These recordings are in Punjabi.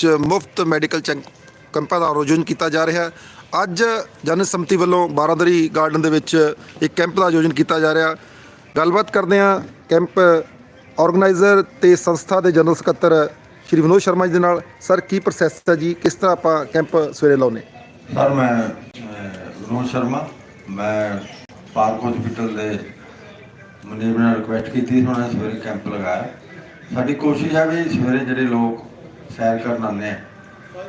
ਵਿੱਚ ਮੁਫਤ ਮੈਡੀਕਲ ਚੈੱਕ ਕੈਂਪਾਂ ਦਾ ਆਯੋਜਨ ਕੀਤਾ ਜਾ ਰਿਹਾ ਹੈ। ਅੱਜ ਜਨ ਸੰਮਤੀ ਵੱਲੋਂ ਬਾਰਾਦਰੀ ਗਾਰਡਨ ਦੇ ਵਿੱਚ ਇੱਕ ਕੈਂਪ ਦਾ ਆਯੋਜਨ ਕੀਤਾ ਜਾ ਰਿਹਾ। ਗੱਲਬਾਤ ਕਰਦੇ ਹਾਂ ਕੈਂਪ ਆਰਗੇਨਾਈਜ਼ਰ ਤੇ ਸੰਸਥਾ ਦੇ ਜਨਰਲ ਸਕੱਤਰ ਸ਼੍ਰੀ ਵਿਨੋਦ ਸ਼ਰਮਾ ਜੀ ਦੇ ਨਾਲ। ਸਰ, ਕੀ ਪ੍ਰੋਸੈਸ ਹੈ ਜੀ? ਕਿਸ ਤਰ੍ਹਾਂ ਆਪਾਂ ਕੈਂਪ ਸਵੇਰੇ ਲਾਉਨੇ ਸਰ, ਮੈਂ ਵਿਨੋਦ ਸ਼ਰਮਾ। ਮੈਂ ਪਾਰਕ ਹਸਪੀਟਲ ਦੇ ਮੈਨੇਜਮੈਂਟ ਨਾਲ ਰਿਕੁਐਸਟ ਕੀਤੀ ਉਹਨਾਂ ਨੇ ਸਵੇਰੇ ਕੈਂਪ ਲਗਾਇਆ। ਸਾਡੀ ਕੋਸ਼ਿਸ਼ ਹੈ ਵੀ ਸਵੇਰੇ ਜਿਹੜੇ ਲੋਕ ਸੈਰ ਕਰਨ ਆਉਂਦੇ ਆ।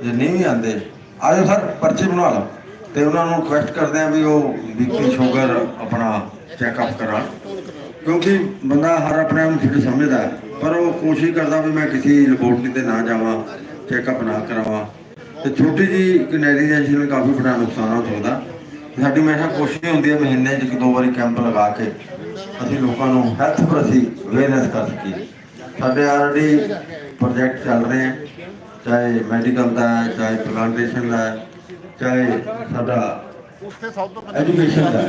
ਜੇ ਨਹੀਂ ਵੀ ਆਉਂਦੇ ਆਜੋ ਸਰ, ਪਰਚੀ ਬਣਾ ਲਓ। ਤੇ ਉਹਨਾਂ ਨੂੰ ਰਿਕੁਐਸਟ ਕਰਦੇ ਆ ਵੀ ਉਹ ਬੀਪੀ ਸ਼ੂਗਰ ਆਪਣਾ ਚੈੱਕਅਪ ਕਰਾਉਣ। ਕਿਉਂਕਿ ਬੰਦਾ ਹਰ ਆਪਣੇ ਆਪ ਨੂੰ ਫਿੱਟ ਸਮਝਦਾ ਪਰ ਉਹ ਕੋਸ਼ਿਸ਼ ਕਰਦਾ ਵੀ ਮੈਂ ਕਿਸੇ ਲੈਬੋਰਟਰੀ ਤੇ ਨਾ ਜਾਵਾਂ ਚੈੱਕਅਪ ਨਾ ਕਰਾਵਾਂ। ਤੇ ਛੋਟੀ ਜੀ ਕਨੈਰੀ ਜੈਂਸ਼ਨ ਨਾਲ ਕਾਫੀ ਬੜਾ ਨੁਕਸਾਨ ਹੋ ਸਕਦਾ। ਸਾਡੀ ਹਮੇਸ਼ਾ ਕੋਸ਼ਿਸ਼ ਹੁੰਦੀ ਹੈ ਮਹੀਨੇ 'ਚ ਇੱਕ ਦੋ ਵਾਰੀ ਕੈਂਪ ਲਗਾ ਕੇ ਅਸੀਂ ਲੋਕਾਂ ਨੂੰ ਹੈਲਥ ਪ੍ਰਤੀ ਅਵੇਅਰਨੈਸ ਕਰ ਸਕੀਏ। ਸਾਡੇ ਆਲਰੇਡੀ ਪ੍ਰੋਜੈਕਟ ਚੱਲ ਰਹੇ ਹੈ ਚਾਹੇ ਮੈਡੀਕਲ ਦਾ ਹੈ ਚਾਹੇ ਪਲਾਂਟੇਸ਼ਨ ਦਾ ਹੈ ਚਾਹੇ ਸਾਡਾ ਐਜੂਕੇਸ਼ਨ ਦਾ ਹੈ।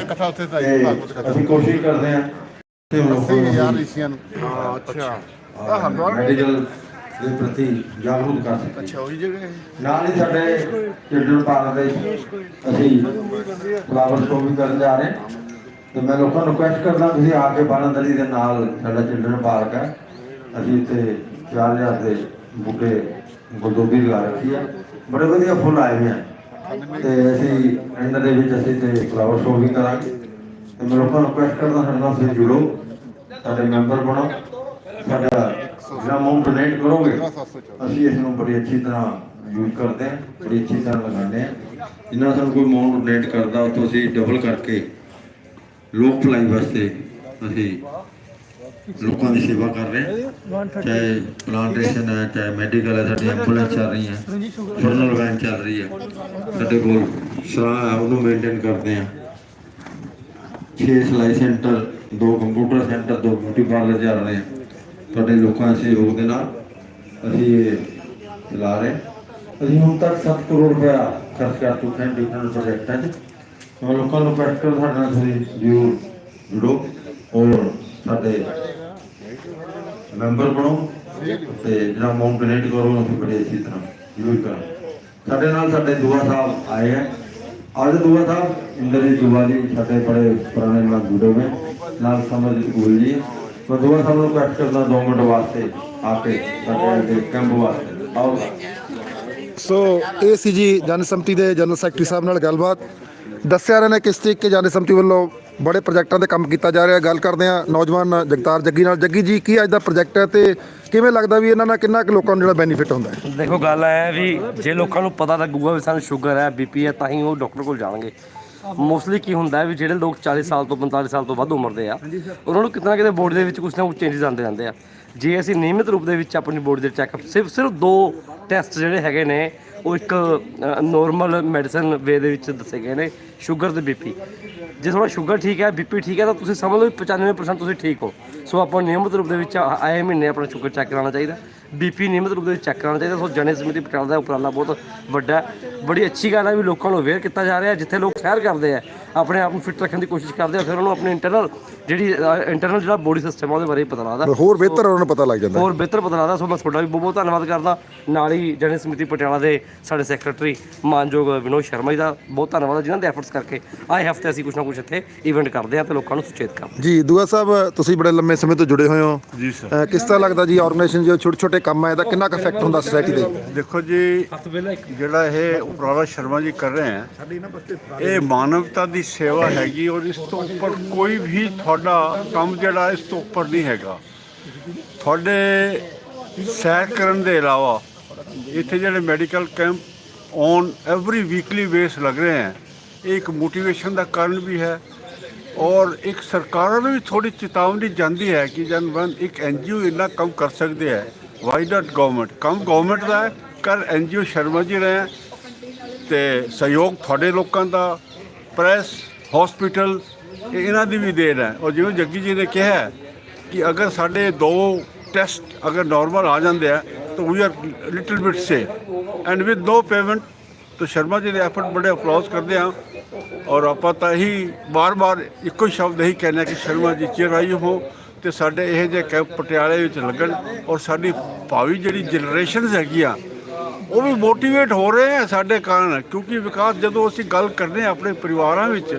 ਤੇ ਅਸੀਂ ਕੋਸ਼ਿਸ਼ ਕਰਦੇ ਹਾਂ ਕਿ ਲੋਕਾਂ ਨੂੰ ਏਸ਼ੀਅਨ ਅੱਛਾ। ਮੈਡੀਕਲ ਦੇ ਪ੍ਰਤੀ ਜਾਗਰੂਕ ਕਰ ਸਕੀਏ। ਅੱਛਾ ਉਹੀ ਜਗ੍ਹਾ ਹੈ। ਨਾਲ ਹੀ ਸਾਡੇ ਚਿਲਡਰਨ ਪਾਰਕ ਦੇ ਅਸੀਂ ਫਲਾਵਰ ਸ਼ੋ ਵੀ ਕਰਨ ਜਾ ਰਹੇ ਹਾਂ। ਤੇ ਮੈਂ ਲੋਕਾਂ ਨੂੰ ਰਿਕੁਐਸਟ ਕਰਦਾ ਤੁਸੀਂ ਆ ਕੇ ਬਾਣਦਲੀ ਦੇ ਨਾਲ ਸਾਡਾ ਚਿਲਡਰਨ ਪਾਰਕ ਹੈ। ਅਸੀਂ ਇੱਥੇ 4000 ਦੇ ਬੂਟੇ ਗੁਲਦੋਬੀ ਲਗਾ ਰੱਖੀ ਹੈ ਬੜੇ ਵਧੀਆ ਫੁੱਲ ਆਏ ਹੋਏ ਆ। ਤੇ ਅਸੀਂ ਇਹਨਾਂ ਦੇ ਵਿੱਚ ਅਸੀਂ ਤੇ ਫਲਾਵਰ ਸ਼ੋਅ ਵੀ ਕਰਾਂਗੇ। ਤੇ ਮੈਂ ਲੋਕਾਂ ਨੂੰ ਰਿਕੁਐਸਟ ਕਰਦਾ ਸਾਡੇ ਨਾਲ ਤੁਸੀਂ ਜੁੜੋ, ਸਾਡੇ ਮੈਂਬਰ ਬਣੋ, ਸਾਡਾ ਜਿਹੜਾ ਅਮਾਉਂਟ ਡੋਨੇਟ ਕਰੋਗੇ, ਅਸੀਂ ਇਸ ਨੂੰ ਬੜੀ ਅੱਛੀ ਤਰ੍ਹਾਂ ਯੂਜ਼ ਕਰਦੇ ਹਾਂ, ਬੜੀ ਅੱਛੀ ਤਰ੍ਹਾਂ ਲਗਾਉਂਦੇ ਹਾਂ। ਜਿੰਨਾ ਸਾਨੂੰ ਕੋਈ ਅਮਾਉਂਟ ਡੋਨੇਟ ਕਰਦਾ, ਉਹ ਤੋਂ ਅਸੀਂ ਡਬਲ ਕਰਕੇ ਲੋਕ ਭਲਾਈ ਵਾਸਤੇ ਅਸੀਂ ਲੋਕਾਂ ਦੀ ਸੇਵਾ ਕਰ ਰਹੇ ਹਾਂ। ਚਾਹੇ ਪਲਾਂਟੇਸ਼ਨ ਹੈ, ਚਾਹੇ ਮੈਡੀਕਲ ਹੈ ਸਾਡੀ ਐਂਬੂਲੈਂਸ ਚੱਲ ਰਹੀ ਹੈ ਜਨਰਲ ਵੈਨ ਚੱਲ ਰਹੀ ਹੈ। ਸਾਡੇ ਕੋਲ ਸਰਾਂ ਹੈ, ਉਹਨੂੰ ਮੇਨਟੇਨ ਕਰਦੇ ਹਾਂ। 6 ਸਿਲਾਈ ਸੈਂਟਰ, ਦੋ ਕੰਪਿਊਟਰ ਸੈਂਟਰ, ਦੋ ਬਿਊਟੀ ਪਾਰਲਰ ਚੱਲ ਰਹੇ ਆ ਤੁਹਾਡੇ ਲੋਕਾਂ ਦੇ ਸਹਿਯੋਗ ਦੇ ਨਾਲ ਅਸੀਂ ਇਹ ਚਲਾ ਰਹੇ ਅਸੀਂ ਹੁਣ ਤੱਕ 7 ਕਰੋੜ ਰੁਪਇਆ ਖਰਚ ਕਰ ਚੁੱਕੇ ਹਾਂ ਡਿਫਰੈਂਟ ਪ੍ਰੋਜੈਕਟਾਂ 'ਚ ਲੋਕਾਂ ਨੂੰ ਰਿਕਵੈਸਟ ਸਾਡੇ ਨਾਲ ਜ਼ਰੂਰ ਜੁੜੋ। ਔਰ ਸਾਡੇ ਮੈਂਬਰ ਬਣੋ ਤੇ ਜਿਹੜਾ ਅਮਾਉਂਟ ਡੋਨੇਟ ਕਰੋ ਅਸੀਂ ਬੜੇ ਅੱਛੀ ਤਰ੍ਹਾਂ ਯੂਜ਼ ਕਰਾਂ ਸਾਡੇ ਨਾਲ ਸਾਡੇ ਦੁਆ ਸਾਹਿਬ ਆਏ ਹੈ ਅੱਜ ਦੁਆ ਸਾਹਿਬ ਇੰਦਰਜੀਤ ਦੁਆ ਜੀ ਸਾਡੇ ਬੜੇ ਪੁਰਾਣੇ ਨਾਲ ਜੁੜੇ ਹੋਏ ਨਾਲ ਸਮਰਜੀਤ ਗੋਲ ਜੀ ਮੈਂ ਦੁਆ ਸਾਹਿਬ ਨੂੰ ਰਿਕਵੈਸਟ ਕਰਦਾ 2 ਮਿੰਟ ਵਾਸਤੇ ਆ ਕੇ ਸਾਡੇ ਕੈਂਪ ਵਾਸਤੇ। ਆਓ। ਸੋ ਇਹ ਸੀ ਜੀ ਜਨ ਸੰਮਤੀ ਦੇ ਜਨਰਲ ਸੈਕਟਰੀ ਸਾਹਿਬ ਨਾਲ ਗੱਲਬਾਤ। ਦੱਸਿਆ ਰਹੇ ਨੇ ਕਿਸ ਤਰੀਕੇ ਜਨ ਸੰਮਤੀ ਵੱਲੋਂ ਬੜੇ ਪ੍ਰੋਜੈਕਟਾਂ ਤੇ ਕੰਮ ਕੀਤਾ ਜਾ ਰਿਹਾ। ਗੱਲ ਕਰਦੇ ਆ ਨੌਜਵਾਨ ਜਗਤਾਰ ਜੱਗੀ ਨਾਲ। ਜੱਗੀ ਜੀ, ਕੀ ਅੱਜ ਦਾ ਪ੍ਰੋਜੈਕਟ ਹੈ ਤੇ ਕਿਵੇਂ ਲੱਗਦਾ ਵੀ ਇਹਨਾਂ ਨਾਲ ਕਿੰਨਾ ਕੁ ਲੋਕਾਂ ਨੂੰ ਜਿਹੜਾ ਬੈਨੀਫਿਟ ਹੁੰਦਾ ਹੈ? ਦੇਖੋ, ਗੱਲ ਹੈ ਵੀ ਜੇ ਲੋਕਾਂ ਨੂੰ ਪਤਾ ਲੱਗੂਗਾ ਵੀ ਸਾਨੂੰ ਸ਼ੂਗਰ ਹੈ ਬੀਪੀ ਹੈ, ਤਾਂ ਹੀ ਉਹ ਡਾਕਟਰ ਕੋਲ ਜਾਣਗੇ। ਮੋਸਟਲੀ ਕੀ ਹੁੰਦਾ ਹੈ ਵੀ ਜਿਹੜੇ ਲੋਕ 40 ਸਾਲ ਤੋਂ 45 ਸਾਲ ਤੋਂ ਵੱਧ ਉਮਰ ਦੇ ਆ, ਉਹਨਾਂ ਨੂੰ ਕਿਤੇ ਨਾ ਕਿਤੇ ਬੋਡੀ ਦੇ ਵਿੱਚ ਕੁਝ ਨਾ ਕੁਝ ਚੇਂਜਸ ਆਉਂਦੇ ਰਹਿੰਦੇ ਆ। ਜੇ ਅਸੀਂ ਨਿਯਮਿਤ ਰੂਪ ਦੇ ਵਿੱਚ ਆਪਣੀ ਬੋਡੀ ਦੇ ਚੈੱਕਅਪ ਸਿਰਫ ਸਿਰਫ ਦੋ ਟੈਸਟ ਜਿਹੜੇ ਹੈਗੇ ਨੇ ਉਹ ਇੱਕ ਨੋਰਮਲ ਮੈਡੀਸਨ ਵੇ ਦੇ ਵਿੱਚ ਦੱਸੇ ਗਏ ਨੇ ਸ਼ੂਗਰ ਤੇ ਬੀਪੀ ਜੇ ਤੁਹਾਡਾ ਸ਼ੂਗਰ ਠੀਕ ਹੈ ਬੀਪੀ ਠੀਕ ਹੈ, ਤਾਂ ਤੁਸੀਂ ਸਮਝ ਲਓ ਵੀ 95% ਤੁਸੀਂ ਠੀਕ ਹੋ। ਸੋ ਆਪਾਂ ਨਿਯਮਿਤ ਰੂਪ ਦੇ ਵਿੱਚ ਆਏ ਮਹੀਨੇ ਆਪਣਾ ਸ਼ੂਗਰ ਚੈੱਕ ਕਰਾਉਣਾ ਚਾਹੀਦਾ। ਬੀਪੀ ਨਿਯਮਿਤ ਰੂਪ ਦੇ ਵਿੱਚ ਚੈੱਕ ਕਰਾਉਣਾ ਚਾਹੀਦਾ। ਸੋ ਜਣੇ ਸਮਿਤੀ ਪਟਿਆਲਾ ਦਾ ਉਪਰਾਲਾ ਬਹੁਤ ਵੱਡਾ ਬੜੀ ਅੱਛੀ ਗੱਲ ਹੈ ਵੀ ਲੋਕਾਂ ਨੂੰ ਅਵੇਅਰ ਕੀਤਾ ਜਾ ਰਿਹਾ ਜਿੱਥੇ ਲੋਕ ਸੈਰ ਕਰਦੇ ਆ ਆਪਣੇ ਆਪ ਨੂੰ ਫਿੱਟ ਰੱਖਣ ਦੀ ਕੋਸ਼ਿਸ਼ ਕਰਦੇ ਆ ਫਿਰ ਉਹਨਾਂ ਨੂੰ ਆਪਣੇ ਇੰਟਰਨਲ ਜਿਹੜੀ ਇੰਟਰਨਲ ਜਿਹੜਾ ਬੋਡੀ ਸਿਸਟਮ ਆ ਉਹਦੇ ਬਾਰੇ ਪਤਾ ਲੱਗਦਾ। ਹੋਰ ਬਿਹਤਰ ਉਹਨਾਂ ਨੂੰ ਪਤਾ ਲੱਗ ਜਾਂਦਾ। ਹੋਰ ਬਿਹਤਰ ਪਤਾ ਲੱਗਦਾ ਸੋ ਮੈਂ ਤੁਹਾਡਾ ਵੀ ਬਹੁਤ ਬਹੁਤ ਧੰਨਵਾਦ ਕਰਦਾ। ਨਾਲ ਹੀ ਜਨ ਸਮਿਤੀ ਪਟਿਆਲਾ ਦੇ ਸਾਡੇ ਸੈਕਟਰੀ ਮਾਨਯੋਗ ਵਿਨੋਦ ਸ਼ਰਮਾ ਜੀ ਦਾ ਬਹੁਤ ਧੰਨਵਾਦ ਹੈ ਜਿਨ੍ਹਾਂ ਦੇ ਐਫਰਟਸ ਕਰਕੇ ਆਏ ਹਫ਼ਤੇ ਅਸੀਂ ਕੁਝ ਨਾ ਕੁਝ ਇੱਥੇ ਇਵੈਂਟ ਕਰਦੇ ਹਾਂ ਤੇ ਲੋਕਾਂ ਨੂੰ ਸੁਚੇਤ ਕਰਦੇ ਹਾਂ। ਜੀ ਦੁਆ ਸਾਹਿਬ ਤੁਸੀਂ ਬੜੇ ਲੰਮੇ ਸਮੇਂ ਤੋਂ ਜੁੜੇ ਹੋਏ ਹੋ। ਜੀ ਸਰ ਕਿਸ ਤਰ੍ਹਾਂ ਲੱਗਦਾ ਜੀ ਆਰਗੇਨਾਈਜੇਸ਼ਨ ਜੋ ਛੋਟੇ ਛੋਟੇ ਕੰਮ ਹੈ ਇਹਦਾ ਕਿੰਨਾ ਕੁ ਇਫੈਕਟ ਹੁੰਦਾ ਸੋਸਾਇਟੀ ਦੇ ਦੇਖੋ ਜੀ ਜਿਹੜਾ ਇਹ ਉਪਰਾਲਾ ਸ਼ਰਮਾ ਜੀ ਕਰ ਰਹੇ ਹੈ ਇਹ ਮਾਨਵਤਾ ਦੀ ਸੇਵਾ ਹੈਗੀ, ਔਰ ਇਸ ਤੋਂ ਉੱਪਰ ਕੋਈ ਵੀ ਤੁਹਾਡਾ ਕੰਮ ਜਿਹੜਾ ਇਸ ਤੋਂ ਉੱਪਰ ਨਹੀਂ ਹੈਗਾ। ਤੁਹਾਡੇ ਸੈਰ ਕਰਨ ਦੇ ਇਲਾਵਾ ਇੱਥੇ ਜਿਹੜੇ medical camp on every weekly base ਲੱਗ ਰਹੇ ਹੈ, ਇਹ ਇੱਕ ਮੋਟੀਵੇਸ਼ਨ ਦਾ ਕਾਰਨ ਵੀ ਹੈ, ਔਰ ਇੱਕ ਸਰਕਾਰਾਂ ਨੂੰ ਵੀ ਥੋੜੀ ਚੇਤਾਵਨੀ ਜਾਂਦੀ ਹੈ ਕਿ ਜਨ ਵਨ ਇੱਕ ਐਨਜੀਓ ਇੰਨਾ ਕੰਮ ਕਰ ਸਕਦੇ ਹੈ। ਵਾਈ ਨਾਟ ਗਵਰਨਮੈਂਟ ਕੰਮ ਗਵਰਨਮੈਂਟ ਦਾ ਹੈ ਕਰ ਐਨਜੀਓ ਸ਼ਰਮਾ ਜੀ ਰਹੇ ਹੈ ਤੇ ਸਹਿਯੋਗ ਤੁਹਾਡੇ ਲੋਕਾਂ ਦਾ ਪ੍ਰੈਸ ਹਸਪੀਟਲ ਇਹਨਾਂ ਦੀ ਵੀ ਦੇਣ ਹੈ। ਔਰ ਜਿਵੇਂ ਜੱਗੀ ਜੀ ਨੇ ਕਿਹਾ ਕਿ ਅਗਰ ਸਾਡੇ ਦੋ ਟੈਸਟ ਅਗਰ ਨਾਰਮਲ ਆ ਜਾਂਦੇ ਆ, ਤਾਂ we are little bit say and with no payment ਤਾਂ ਸ਼ਰਮਾ ਜੀ ਦੇ ਐਫਰਟ ਬੜੇ ਅਪਲਾਉਸ ਕਰਦੇ ਹਾਂ ਔਰ ਆਪਾਂ ਤਾਂ ਹੀ ਬਾਰ-ਬਾਰ ਇੱਕੋ ਹੀ ਸ਼ਬਦ ਇਹੀ ਕਹਿੰਦੇ ਕਿ ਸ਼ਰਮਾ ਜੀ ਚਿਰਾਈ ਹੋ ਤੇ ਸਾਡੇ ਇਹ ਜਿਹੇ ਕੈਂਪ ਪਟਿਆਲੇ ਵਿੱਚ ਲੱਗਣ। ਔਰ ਸਾਡੀ ਭਾਵੀ ਜਿਹੜੀ ਜਨਰੇਸ਼ਨਸ ਹੈਗੀਆਂ ਉਹ ਵੀ ਮੋਟੀਵੇਟ ਹੋ ਰਹੇ ਆ ਸਾਡੇ ਕਾਰਨ, ਕਿਉਂਕਿ ਵਿਕਾਸ ਜਦੋਂ ਅਸੀਂ ਗੱਲ ਕਰਦੇ ਹਾਂ ਆਪਣੇ ਪਰਿਵਾਰਾਂ ਵਿੱਚ,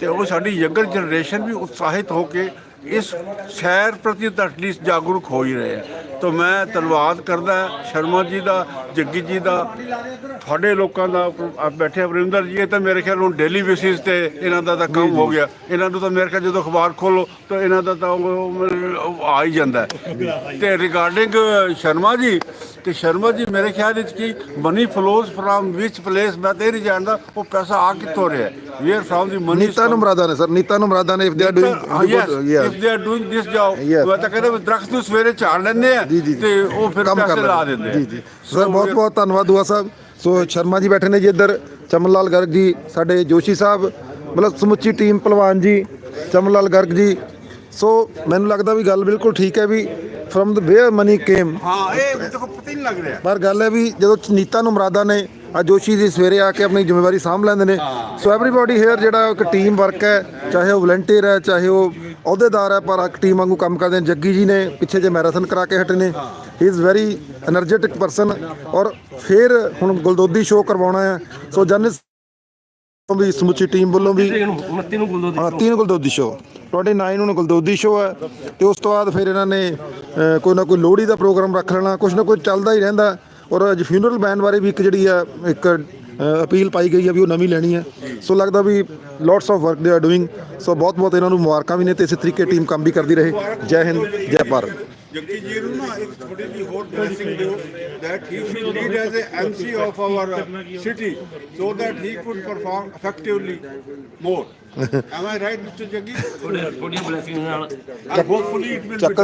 ਤੇ ਉਹ ਸਾਡੀ ਯੰਗਰ ਜਨਰੇਸ਼ਨ ਵੀ ਉਤਸ਼ਾਹਿਤ ਹੋ ਕੇ ਇਸ ਸ਼ਹਿਰ ਪ੍ਰਤੀ ਤਾਂ ਐਟਲੀਸਟ ਜਾਗਰੂਕ ਹੋ ਹੀ ਰਹੇ ਆ। ਤਾਂ ਮੈਂ ਧੰਨਵਾਦ ਕਰਦਾ ਸ਼ਰਮਾ ਜੀ ਦਾ ਜੱਗੀ ਜੀ ਦਾ ਤੁਹਾਡੇ ਲੋਕਾਂ ਦਾ ਆਪ ਬੈਠੇ ਅਮਰਿੰਦਰ ਜੀ ਇਹ ਤਾਂ ਮੇਰੇ ਖਿਆਲ ਹੁਣ ਡੇਲੀ ਬੇਸਿਸ ਤੇ ਇਹਨਾਂ ਦਾ ਤਾਂ ਕੰਮ ਹੋ ਗਿਆ। ਇਹਨਾਂ ਨੂੰ ਤਾਂ ਮੇਰੇ ਖਿਆਲ ਜਦੋਂ ਅਖਬਾਰ ਖੋਲੋ ਤਾਂ ਇਹਨਾਂ ਦਾ ਤਾਂ ਉਹ- ਉਹ ਆ ਹੀ ਜਾਂਦਾ। ਤੇ ਰਿਗਾਰਡਿੰਗ ਸ਼ਰਮਾ ਜੀ ਤੇ ਸ਼ਰਮਾ ਜੀ ਮੇਰੇ ਖਿਆਲ ਵਿੱਚ ਕੀ ਮਨੀ ਫਲੋਜ਼ ਫਰਮ ਵਿਚ ਪਲੇਸ ਮੈਂ ਤੇ ਨਹੀਂ ਜਾਣਦਾ ਉਹ ਪੈਸਾ ਆ ਕਿੱਥੋਂ ਰਿਹਾ ਵੇਅਰ ਫਰਮ ਦੀ ਮਨੀ ਨੀਤਾ ਨੂੰ ਮਰਾਦਾ ਨੇ ਸਰ ਨੀਤਾ ਨੂੰ ਮਰਾਦਾ ਨੇ if they are doing if they are doing this job. ਮੈਂ ਤਾਂ ਕਹਿੰਦਾ ਦਰਖਤ ਨੂੰ ਸਵੇਰੇ ਝਾੜ ਲੈਂਦੇ ਆ। ਜੀ, ਜੀ, ਜੀ। ਤੇ ਉਹ ਫਿਰ ਕੰਮ ਕਰ ਪੈਸੇ ਲਾ ਆ। ਜੀ ਜੀ। ਸਰ ਬਹੁਤ ਬਹੁਤ ਧੰਨਵਾਦ ਦੁਆ ਸਾਹਿਬ। ਸੋ ਸ਼ਰਮਾ ਜੀ ਬੈਠੇ ਨੇ ਜੀ ਇੱਧਰ। ਚਮਨ ਲਾਲ ਗਰਗ ਜੀ ਸਾਡੇ ਜੋਸ਼ੀ ਸਾਹਿਬ ਮਤਲਬ ਸਮੁੱਚੀ ਟੀਮ ਪਹਿਲਵਾਨ ਜੀ ਚਮਨ ਲਾਲ ਗਰਗ ਜੀ। ਸੋ ਮੈਨੂੰ ਲੱਗਦਾ ਵੀ ਗੱਲ ਬਿਲਕੁਲ ਠੀਕ ਹੈ we firm the where money came ਹਾਂ ਇਹ ਦੇਖੋ ਪਤਾ ਹੀ ਨਹੀਂ ਲੱਗ ਰਿਹਾ। ਪਰ ਗੱਲ ਹੈ ਵੀ ਜਦੋਂ ਨੀਤਾ ਨੂੰ ਮਰਾਦਾ ਨੇ ਆ ਜੋਸ਼ੀ ਜੀ ਸਵੇਰੇ ਆ ਕੇ ਆਪਣੀ ਜ਼ਿੰਮੇਵਾਰੀ ਸਾਂਭ ਲੈਂਦੇ ਨੇ। ਸੋ ਐਵਰੀਬਾਡੀ ਹੇਅਰ ਜਿਹੜਾ ਇੱਕ ਟੀਮ ਵਰਕ ਹੈ ਚਾਹੇ ਉਹ ਵਲੰਟੀਅਰ ਹੈ ਚਾਹੇ ਉਹ ਅਹੁਦੇਦਾਰ ਹੈ ਪਰ ਇੱਕ ਟੀਮ ਵਾਂਗੂ ਕੰਮ ਕਰਦੇ ਨੇ। ਜੱਗੀ ਜੀ ਨੇ ਪਿੱਛੇ ਜੇ ਮੈਰਾਥਨ ਕਰਾ ਕੇ ਹਟੇ ਨੇ। He is very energetic person ਔਰ ਫਿਰ ਹੁਣ ਗੁਲਦੋਦੀ ਸ਼ੋਅ ਕਰਵਾਉਣਾ ਹੈ। ਸੋ ਜਨਿਸ ਵੀ ਸਮੁੱਚੀ ਟੀਮ ਵੱਲੋਂ ਵੀ 29 ਨੂੰ ਗੁਲਦੋਦੀ ਹਾਂ 30 ਨੂੰ ਗੁਲਦੋਦੀ ਸ਼ੋਅ 29 ਨੂੰ ਗੁਲਦੋਦੀ ਸ਼ੋਅ ਹੈ। ਤੇ ਉਸ ਤੋਂ ਬਾਅਦ ਫਿਰ ਇਹਨਾਂ ਨੇ ਕੋਈ ਨਾ ਕੋਈ ਲੋਹੜੀ ਦਾ ਪ੍ਰੋਗਰਾਮ ਰੱਖ ਲੈਣਾ। ਕੁਝ ਨਾ ਕੁਝ ਚੱਲਦਾ ਹੀ ਰਹਿੰਦਾ। ਔਰ ਅੱਜ ਫਿਊਨਰਲ ਬੈਂਡ ਬਾਰੇ ਵੀ ਇੱਕ ਜਿਹੜੀ ਆ ਇੱਕ ਅਪੀਲ ਪਾਈ ਗਈ ਹੈ ਵੀ ਉਹ ਨਵੀਂ ਲੈਣੀ ਹੈ ਸੋ ਲੱਗਦਾ we lots of work they are doing so ਬਹੁਤ ਬਹੁਤ ਇਹਨਾਂ ਨੂੰ ਮੁਬਾਰਕਾਂ ਵੀ ਨੇ ਤੇ ਇਸੇ ਤਰੀਕੇ ਟੀਮ ਕੰਮ ਵੀ ਕਰਦੀ ਰਹੇ ਜੈ ਹਿੰਦ ਜੈ ਭਾਰਤ ਜੱਗੀ ਜੀ ਨੂੰ ਨਾ ਇੱਕ ਥੋੜੀ ਜਿਹੀ ਹੋਰ ਬਲੇਸਿੰਗ ਦਿਓ that he should lead as a MC of our uh, city so that he could perform effectively more. Am I right, Mr. Jaggi? ਥੋੜੀ ਬਲੇਸਿੰਗ ਨਾਲ And hopefully it will be ਚੱਕਰ